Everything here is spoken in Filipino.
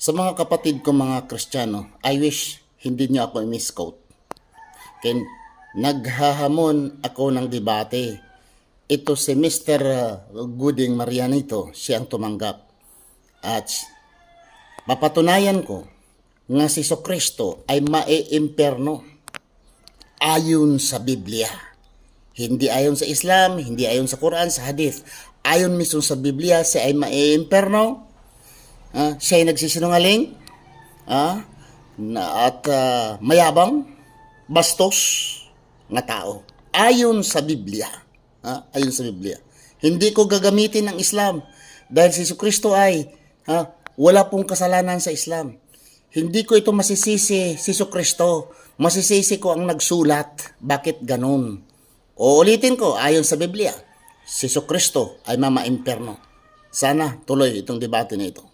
Sa mga kapatid ko mga Kristiyano, I wish hindi niyo ako i-misquote. Ken, naghahamon ako ng debate. Ito si Mr. Gooding Marianito, siyang tumanggap. At papatunayan ko nga si Kristo ay maiimperno ayon sa Biblia. Hindi ayon sa Islam, hindi ayon sa Quran, sa Hadith. Ayon mismo sa Biblia, siya ay maiimperno. Ah, siya ay nagsisinungaling. Ah, na, at ah, mayabang, bastos nga tao. Ayon sa Biblia. Ah, ayon sa Biblia. Hindi ko gagamitin ang Islam dahil si Kristo ay ah, wala pong kasalanan sa Islam. Hindi ko ito masisisi si Kristo. Masisisi ko ang nagsulat. Bakit ganun? O ulitin ko, ayon sa Biblia, si Kristo ay mama imperno. Sana tuloy itong debate na ito.